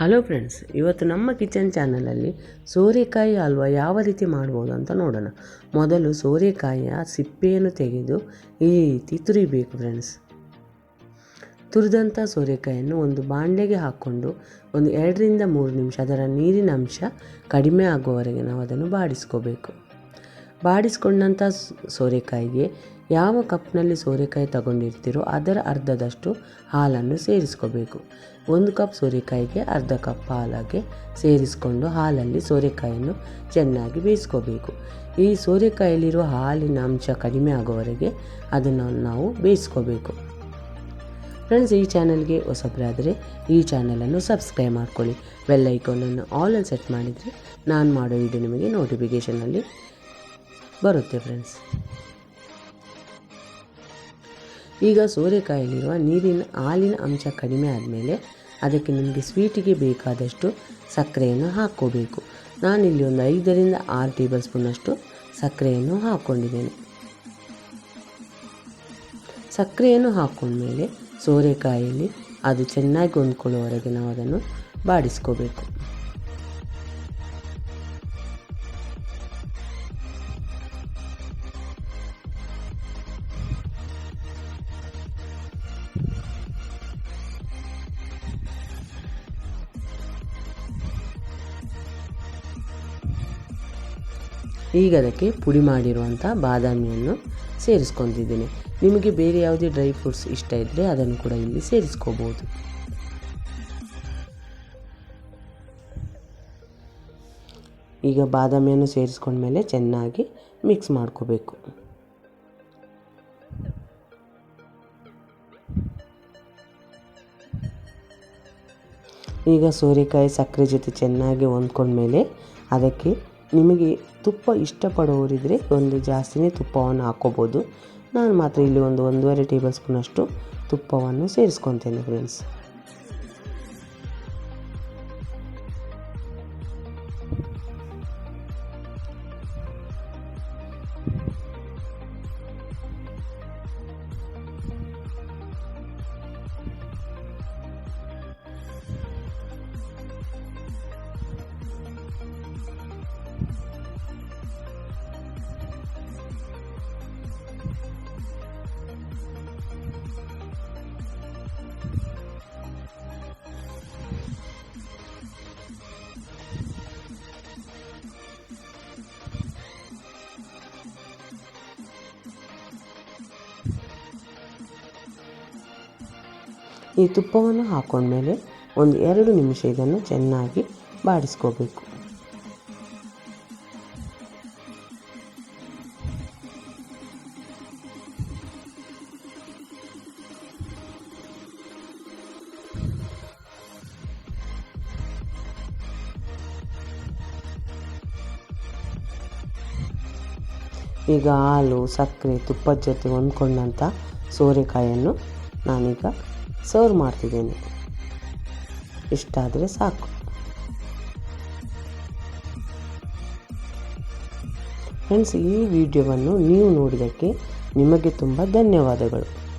Hello friends ಇವತ್ತು ನಮ್ಮ kitchen ಚಾನಲಲ್ಲಿ ಸೋರೆಕಾಯಿ ಹಲ್ವ ಯಾವ ರೀತಿ ಮಾಡ್ಬೋದು ಅಂತ ನೋಡೋಣ. ಮೊದಲು ಸೋರೆಕಾಯಿಯ ಸಿಪ್ಪೆಯನ್ನು ತೆಗೆದು ಈ ರೀತಿ ತುರಿಬೇಕು ಫ್ರೆಂಡ್ಸ್ ತುರಿದಂಥ ಸೋರೆಕಾಯಿಯನ್ನು ಒಂದು ಬಾಂಡೆಗೆ ಹಾಕ್ಕೊಂಡು ಒಂದು ಎರಡರಿಂದ ಮೂರು ನಿಮಿಷ, ಅದರ ನೀರಿನ ಅಂಶ ಕಡಿಮೆ ಆಗುವವರೆಗೆ ನಾವು ಅದನ್ನು ಬಾಡಿಸ್ಕೋಬೇಕು. ಬಾಡಿಸ್ಕೊಂಡಂಥ ಸೋರೆಕಾಯಿಗೆ ಯಾವ ಕಪ್ನಲ್ಲಿ ಸೋರೆಕಾಯಿ ತಗೊಂಡಿರ್ತೀರೋ ಅದರ ಅರ್ಧದಷ್ಟು ಹಾಲನ್ನು ಸೇರಿಸ್ಕೋಬೇಕು. ಒಂದು ಕಪ್ ಸೋರೆಕಾಯಿಗೆ ಅರ್ಧ ಕಪ್ ಹಾಲಾಗೆ ಸೇರಿಸ್ಕೊಂಡು ಹಾಲಲ್ಲಿ ಸೋರೆಕಾಯಿಯನ್ನು ಚೆನ್ನಾಗಿ ಬೇಯಿಸ್ಕೋಬೇಕು. ಈ ಸೋರೆಕಾಯಲ್ಲಿರುವ ಹಾಲಿನ ಅಂಶ ಕಡಿಮೆ ಆಗೋವರೆಗೆ ಅದನ್ನು ನಾವು ಬೇಯಿಸ್ಕೋಬೇಕು. ಫ್ರೆಂಡ್ಸ್, ಈ ಚಾನಲ್ಗೆ ಹೊಸಬರಾದರೆ ಈ ಚಾನಲನ್ನು ಸಬ್ಸ್ಕ್ರೈಬ್ ಮಾಡ್ಕೊಳ್ಳಿ. ಬೆಲ್ ಐಕಾನನ್ನು ಆಲಲ್ಲಿ ಸೆಟ್ ಮಾಡಿದರೆ ನಾನು ಮಾಡೋ ವಿಡಿಯೋ ನಿಮಗೆ ನೋಟಿಫಿಕೇಷನಲ್ಲಿ ಬರುತ್ತೆ ಫ್ರೆಂಡ್ಸ್. ಈಗ ಸೋರೆಕಾಯಲ್ಲಿರುವ ನೀರಿನ ಹಾಲಿನ ಅಂಶ ಕಡಿಮೆ ಆದಮೇಲೆ ಅದಕ್ಕೆ ನಿಮಗೆ ಸ್ವೀಟಿಗೆ ಬೇಕಾದಷ್ಟು ಸಕ್ಕರೆಯನ್ನು ಹಾಕ್ಕೋಬೇಕು. ನಾನಿಲ್ಲಿ ಒಂದು ಐದರಿಂದ ಆರು ಟೇಬಲ್ ಸ್ಪೂನಷ್ಟು ಸಕ್ಕರೆಯನ್ನು ಹಾಕ್ಕೊಂಡಿದ್ದೇನೆ. ಸಕ್ಕರೆಯನ್ನು ಹಾಕ್ಕೊಂಡ್ಮೇಲೆ ಸೋರೆಕಾಯಲ್ಲಿ ಅದು ಚೆನ್ನಾಗಿ ಹೊಂದ್ಕೊಳ್ಳೋವರೆಗೆ ನಾವು ಅದನ್ನು ಬಾಡಿಸ್ಕೋಬೇಕು. ಈಗ ಅದಕ್ಕೆ ಪುಡಿ ಮಾಡಿರುವಂಥ ಬಾದಾಮಿಯನ್ನು ಸೇರಿಸ್ಕೊತಿದ್ದೀನಿ ನಿಮಗೆ ಬೇರೆ ಯಾವುದೇ ಡ್ರೈ ಫ್ರೂಟ್ಸ್ ಇಷ್ಟ ಇದ್ದರೆ ಅದನ್ನು ಕೂಡ ಇಲ್ಲಿ ಸೇರಿಸ್ಕೋಬೋದು. ಈಗ ಬಾದಾಮಿಯನ್ನು ಸೇರಿಸ್ಕೊಂಡ್ಮೇಲೆ ಚೆನ್ನಾಗಿ ಮಿಕ್ಸ್ ಮಾಡ್ಕೋಬೇಕು. ಈಗ ಸೋರೆಕಾಯಿ ಸಕ್ಕರೆ ಜೊತೆ ಚೆನ್ನಾಗಿ ಹೊಂದ್ಕೊಂಡ್ಮೇಲೆ ಅದಕ್ಕೆ ನಿಮಗೆ ತುಪ್ಪ ಇಷ್ಟಪಡೋರಿದ್ದರೆ ಒಂದು ಜಾಸ್ತಿನೇ ತುಪ್ಪವನ್ನು ಹಾಕ್ಕೋಬೋದು. ನಾನು ಮಾತ್ರ ಇಲ್ಲಿ ಒಂದು ಒಂದೂವರೆ ಟೇಬಲ್ ಸ್ಪೂನಷ್ಟು ತುಪ್ಪವನ್ನು ಸೇರಿಸ್ಕೊತೇನೆ ಫ್ರೆಂಡ್ಸ್ ಈ ತುಪ್ಪವನ್ನು ಹಾಕೊಂಡ್ಮೇಲೆ ಒಂದು ಎರಡು ನಿಮಿಷ ಇದನ್ನು ಚೆನ್ನಾಗಿ ಬಾಡಿಸ್ಕೋಬೇಕು. ಈಗ ಹಾಲು, ಸಕ್ಕರೆ, ತುಪ್ಪದ ಜೊತೆ ಹೊಂದ್ಕೊಂಡಂಥ ಸೋರೆಕಾಯನ್ನು ನಾನೀಗ ಸರ್ವ್ ಮಾಡ್ತಿದ್ದೇನೆ. ಇಷ್ಟಾದರೆ ಸಾಕು. ಫ್ರೆಂಡ್ಸ್ ಈ ವಿಡಿಯೋವನ್ನು ನೀವು ನೋಡಿದ್ದಕ್ಕೆ ನಿಮಗೆ ತುಂಬ ಧನ್ಯವಾದಗಳು.